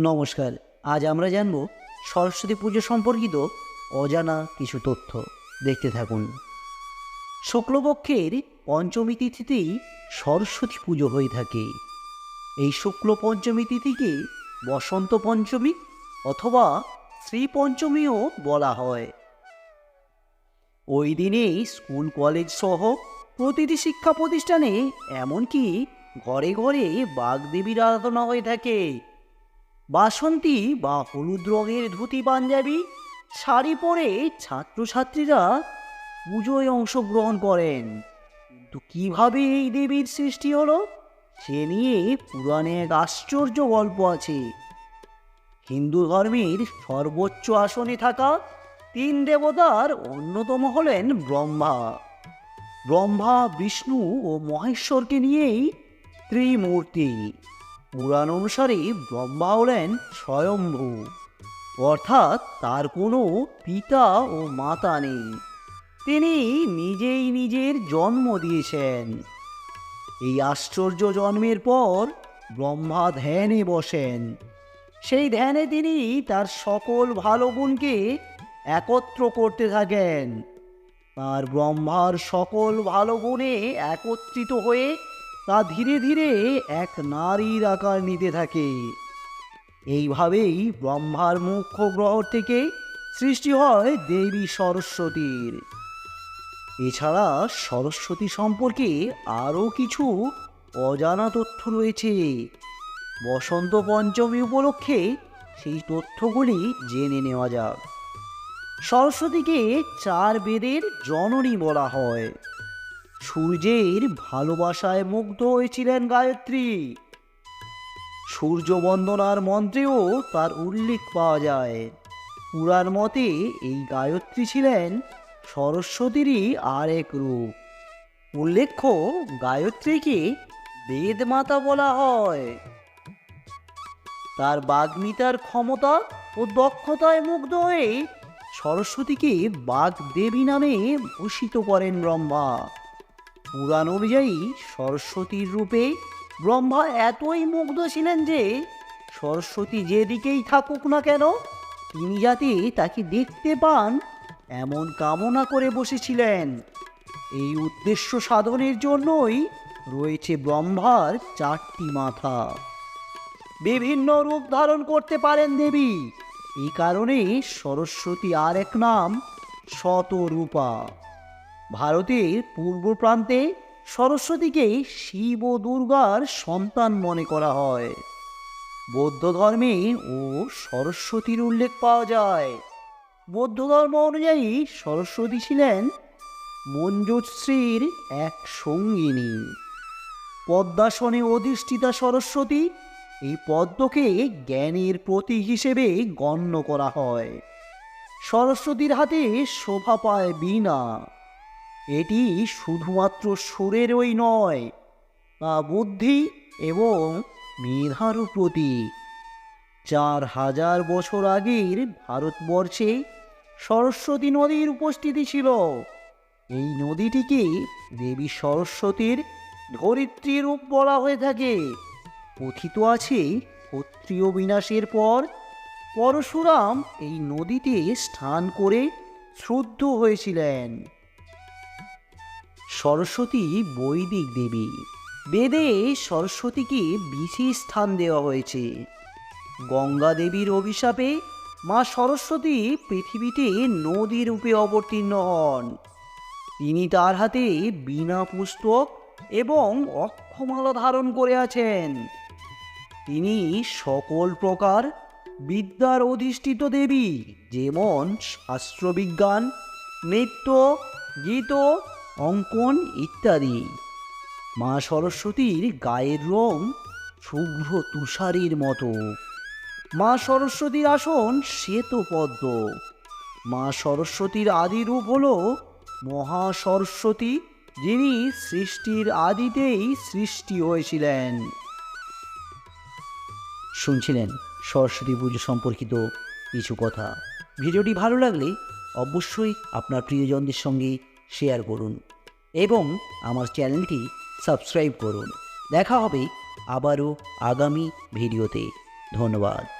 নমস্কার, আজ আমরা জানব সরস্বতী পুজো সম্পর্কিত অজানা কিছু তথ্য। দেখতে থাকুন। শুক্লপক্ষের পঞ্চমী তিথিতেই সরস্বতী পুজো হয়ে থাকে। এই শুক্ল পঞ্চমী তিথিকে বসন্ত পঞ্চমী অথবা শ্রী পঞ্চমীও বলা হয়। ওই দিনেই স্কুল, কলেজ সহ প্রতিটি শিক্ষা প্রতিষ্ঠানে এমনকি ঘরে ঘরে বাগদেবীর আরাধনা হয়ে থাকে। বাসন্তী বা হলুদ রঙের ধুতি পাঞ্জাবি, শাড়ি পরে ছাত্রছাত্রীরা পুজোয় অংশগ্রহণ করেন। কিন্তু কীভাবে এই দেবীর সৃষ্টি হলো, সে নিয়ে পুরাণে এক আশ্চর্য গল্প আছে। হিন্দু ধর্মের সর্বোচ্চ আসনে থাকা তিন দেবতার অন্যতম হলেন ব্রহ্মা। ব্রহ্মা, বিষ্ণু ও মহেশ্বরকে নিয়েই ত্রিমূর্তি। পুরাণ অনুসারে ব্রহ্মা হলেন স্বয়ম্ভু। অর্থাৎ তার কোনো পিতা ও মাতা নেই। তিনি নিজেই নিজের জন্ম দিয়েছেন। এই আশ্চর্য জন্মের পর ব্রহ্মা ধ্যানে বসেন। সেই ধ্যানে তিনি তার সকল ভালো গুণকে একত্র করতে থাকেন। তার ব্রহ্মার সকল ভালো গুণে একত্রিত হয়ে তা ধীরে ধীরে এক নারীর আকার নিতে থাকে। এইভাবেই ব্রহ্মার মুখ্য গ্রহ থেকে সৃষ্টি হয় দেবী সরস্বতীর। এছাড়া সরস্বতী সম্পর্কে আরও কিছু অজানা তথ্য রয়েছে। বসন্ত পঞ্চমী উপলক্ষে সেই তথ্যগুলি জেনে নেওয়া যাক। সরস্বতীকে চার বেদের জননী বলা হয়। সূর্যের ভালোবাসায় মুগ্ধ হয়েছিলেন গায়ত্রী। সূর্য বন্দনার মন্ত্রেও তার উল্লেখ পাওয়া যায়। পুরাণ মতে এই গায়ত্রী ছিলেন সরস্বতীরই আর এক রূপ। উল্লেখ্য, গায়ত্রীকে বেদমাতা বলা হয়। তার বাগ্মিতার ক্ষমতা ও দক্ষতায় মুগ্ধ হয়ে সরস্বতীকে বাগদেবী নামে ভূষিত করেন ব্রহ্মা। পুরাণ অনুযায়ী সরস্বতীর রূপে ব্রহ্মা এতই মুগ্ধ ছিলেন যে সরস্বতী যেদিকেই থাকুক না কেন, তিনি যাতে তাকে দেখতে পান, এমন কামনা করে বসেছিলেন। এই উদ্দেশ্য সাধনের জন্যই রয়েছে ব্রহ্মার চারটি মাথা। বিভিন্ন রূপ ধারণ করতে পারেন দেবী। এই কারণে সরস্বতী আর এক নাম শতরূপা। ভারতের পূর্ব প্রান্তে সরস্বতীকে শিব ও দুর্গার সন্তান মনে করা হয়। বৌদ্ধ ধর্মে ও সরস্বতীর উল্লেখ পাওয়া যায়। বৌদ্ধ ধর্ম অনুযায়ী সরস্বতী ছিলেন মঞ্জুশ্রীর এক সঙ্গিনী। পদ্মাসনে অধিষ্ঠিতা সরস্বতী এই পদ্মকে জ্ঞানের প্রতীক হিসেবে গণ্য করা হয়। সরস্বতীর হাতে শোভা পায় বীণা। এটি শুধুমাত্র সুরেরই নয় তা বুদ্ধি এবং মেধারও প্রতীক। চার হাজার বছর আগের ভারতবর্ষে সরস্বতী নদীর উপস্থিতি ছিল। এই নদীটিকে দেবী সরস্বতীর ধরিত্রী রূপ বলা হয়ে থাকে। কথিত আছে, ক্ষত্রিয় বিনাশের পর পরশুরাম এই নদীতে স্নান করে শ্রদ্ধ হয়েছিলেন। সরস্বতী বৈদিক দেবী। বেদে সরস্বতীকে বিশেষ স্থান দেওয়া হয়েছে। গঙ্গা দেবীর অভিশাপে মা সরস্বতী পৃথিবীতে নদী রূপে অবতীর্ণ হন। তিনি তার হাতে বিনা পুস্তক এবং অক্ষমালা ধারণ করে আছেন। তিনি সকল প্রকার বিদ্যার অধিষ্ঠিত দেবী, যেমন শাস্ত্রবিজ্ঞান, নৃত্য, গীত অঙ্কন ইত্যাদি। মা সরস্বতীর গায়ের রং শুভ্র তুষারের মতো। মা সরস্বতীর আসন শ্বেত পদ্ম মা সরস্বতীর আদি রূপ হল মহা সরস্বতী, যিনি সৃষ্টির আদিতেই সৃষ্টি হয়েছিলেন। শুনছিলেন সরস্বতী পুজো সম্পর্কিত কিছু কথা। ভিডিওটি ভালো লাগলে অবশ্যই আপনার প্রিয়জনদের সঙ্গে শেয়ার করুন এবং আমার চ্যানেলটি সাবস্ক্রাইব করুন। দেখা হবে আবারও আগামী ভিডিওতে। ধন্যবাদ।